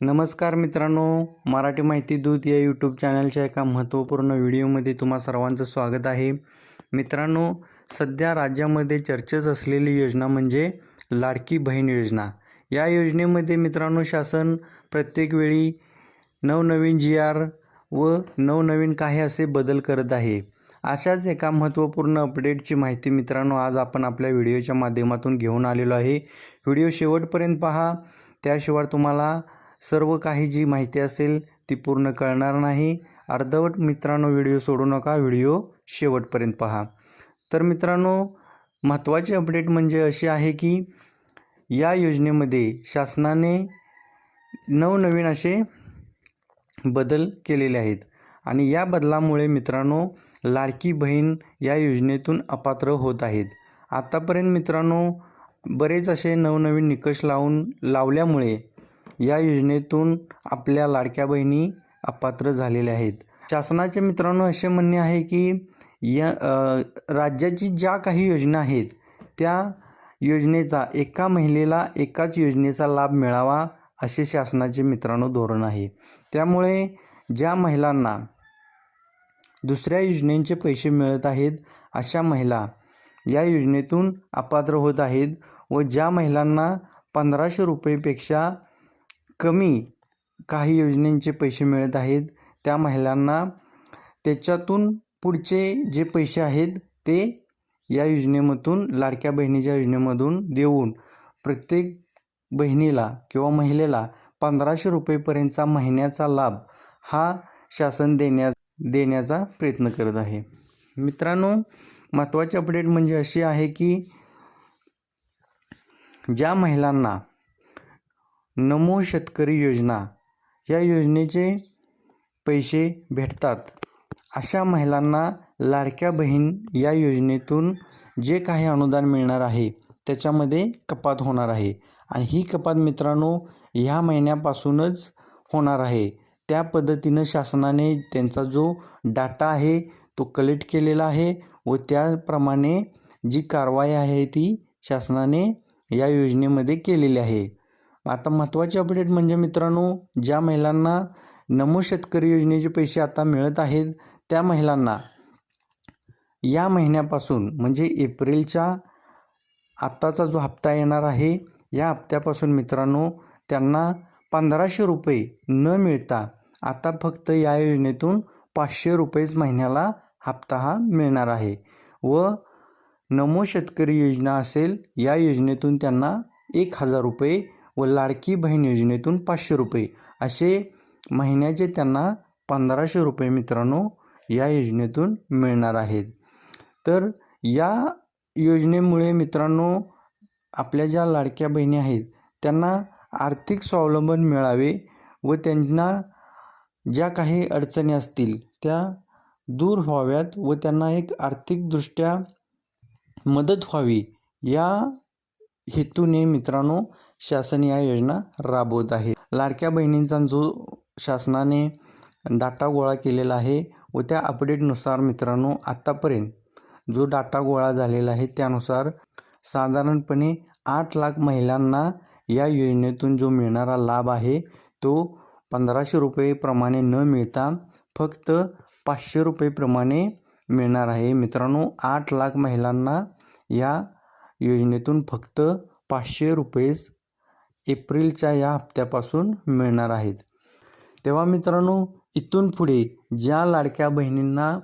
नमस्कार मित्रांनो मराठी माहिती दूत या यूट्यूब चॅनलच्या एका महत्त्वपूर्ण व्हिडिओमध्ये तुम्हा सर्वांचं स्वागत आहे. मित्रांनो सध्या राज्यामध्ये चर्चेत असलेली योजना म्हणजे लाडकी बहीण योजना. या योजनेमध्ये मित्रांनो शासन प्रत्येक वेळी नवनवीन जी आर व नवनवीन काही असे बदल करत आहे. अशाच एका महत्त्वपूर्ण अपडेटची माहिती मित्रांनो आज आपण आपल्या व्हिडिओच्या माध्यमातून घेऊन आलेलो आहे. व्हिडिओ शेवटपर्यंत पहा. त्याशिवाय तुम्हाला सर्व काही जी माहिती असेल ती पूर्ण कळणार नाही. अर्धवट मित्रांनो व्हिडिओ सोडू नका. व्हिडिओ शेवटपर्यंत पहा. तर मित्रांनो महत्त्वाची अपडेट म्हणजे अशी आहे की या योजनेमध्ये शासनाने नवनवीन असे बदल केलेले आहेत. आणि या बदलामुळे मित्रांनो लाडकी बहीण या योजनेतून अपात्र होत आहेत. आत्तापर्यंत मित्रांनो बरेच असे नवनवीन निकष लावून लावल्यामुळे या योजनेतून आपल्या लाडक्या बहिणी अपात्र झालेल्या आहेत. शासनाचे मित्रांनो असे म्हणणे आहे की या राज्याची ज्या काही योजना आहेत त्या योजनेचा एका महिलेला एकाच योजनेचा लाभ मिळावा असे शासनाचे मित्रांनो धोरण आहे. त्यामुळे ज्या महिलांना दुसऱ्या योजनेचे पैसे मिळत आहेत अशा महिला या योजनेतून अपात्र होत आहेत व ज्या महिलांना पंधराशे रुपयेपेक्षा कमी काही योजनेचे पैसे मिळत आहेत त्या महिलांना त्याच्यातून पुढचे जे पैसे आहेत ते या योजनेमधून लाडक्या बहिणीच्या योजनेमधून देऊन प्रत्येक बहिणीला किंवा महिलेला पंधराशे रुपयेपर्यंतचा महिन्याचा लाभ हा शासन देण्या देण्याचा प्रयत्न करत आहे. मित्रांनो महत्त्वाची अपडेट म्हणजे अशी आहे की ज्या महिलांना नमो शेतकरी योजना या योजनेचे पैसे भेटतात अशा महिलांना लाडक्या बहीण या योजनेतून जे काही अनुदान मिळणार आहे त्याच्यामध्ये कपात होणार आहे. आणि ही कपात मित्रांनो ह्या महिन्यापासूनच होणार आहे. त्या पद्धतीनं शासनाने त्यांचा जो डाटा आहे तो कलेक्ट केलेला आहे व त्याप्रमाणे जी कारवाई आहे ती शासनाने या योजनेमध्ये केलेली आहे. आता महत्त्वाची अपडेट म्हणजे मित्रांनो ज्या महिलांना नमो शेतकरी योजनेचे पैसे आता मिळत आहेत त्या महिलांना या महिन्यापासून म्हणजे एप्रिलच्या आत्ताचा जो हप्ता येणार आहे या हप्त्यापासून मित्रांनो त्यांना पंधराशे रुपये न मिळता आता फक्त या योजनेतून पाचशे रुपयेच महिन्याला हप्ता हा मिळणार आहे व नमो शेतकरी योजना असेल या योजनेतून त्यांना एक हजार रुपये व लाडकी बहीण योजनेतून पाचशे रुपये असे महिन्याचे त्यांना पंधराशे रुपये मित्रांनो या योजनेतून मिळणार आहेत. तर या योजनेमुळे मित्रांनो आपल्या ज्या लाडक्या बहिणी आहेत त्यांना आर्थिक स्वावलंबन मिळावे व त्यांना ज्या काही अडचणी असतील त्या दूर व्हाव्यात व त्यांना एक आर्थिकदृष्ट्या मदत व्हावी या हेतूने मित्रांनो शासन या योजना राबवत आहे. लाडक्या बहिणींचा जो शासनाने डाटा गोळा केलेला आहे व त्या अपडेटनुसार मित्रांनो आत्तापर्यंत जो डाटा गोळा झालेला आहे त्यानुसार साधारणपणे आठ लाख महिलांना या योजनेतून जो मिळणारा लाभ आहे तो पंधराशे रुपयेप्रमाणे न मिळता फक्त पाचशे रुपयेप्रमाणे मिळणार आहे. मित्रांनो आठ लाख महिलांना या योजनेतून फक्त पाचशे रुपयेच एप्रिलच्या या हप्त्यापासून मिळणार आहेत. तेव्हा मित्रांनो इथून पुढे ज्या लाडक्या बहिणींना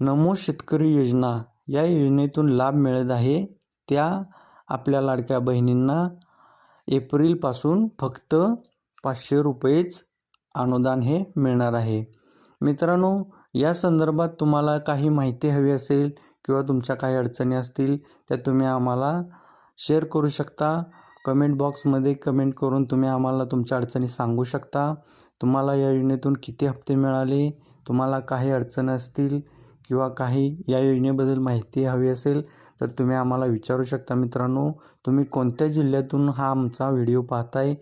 नमो शेतकरी योजना या योजनेतून लाभ मिळत आहे त्या आपल्या लाडक्या बहिणींना एप्रिलपासून फक्त पाचशे रुपयेच अनुदान हे मिळणार आहे. मित्रांनो या संदर्भात तुम्हाला काही माहिती हवी असेल किंवा तुमच्या काही अडचणी असतील त्या तुम्ही आम्हाला शेअर करू शकता. कमेंट बॉक्समध्ये कमेंट करून तुम्ही आम्हाला तुमच्या अडचणी सांगू शकता. तुम्हाला या योजनेतून किती हप्ते मिळाले तुम्हाला काही अडचण असतील किंवा काही या योजनेबद्दल माहिती हवी असेल तर तुम्ही आम्हाला विचारू शकता. मित्रांनो तुम्ही कोणत्या जिल्ह्यातून हा आमचा व्हिडिओ पाहताय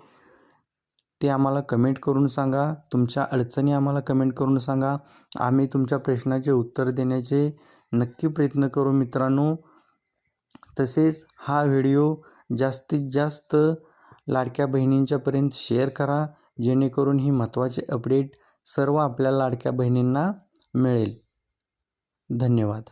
ते आम्हाला कमेंट करून सांगा. तुमच्या अडचणी आम्हाला कमेंट करून सांगा. आम्ही तुमच्या प्रश्नाचे उत्तर देण्याचे नक्की प्रयत्न करू मित्रांनो. तसेच हा व्हिडिओ जास्तीत जास्त लाडक्या बहिणींच्यापर्यंत शेअर करा. जेणेकरून ही महत्त्वाचे अपडेट सर्व आपल्या लाडक्या बहिणींना मिळेल. धन्यवाद.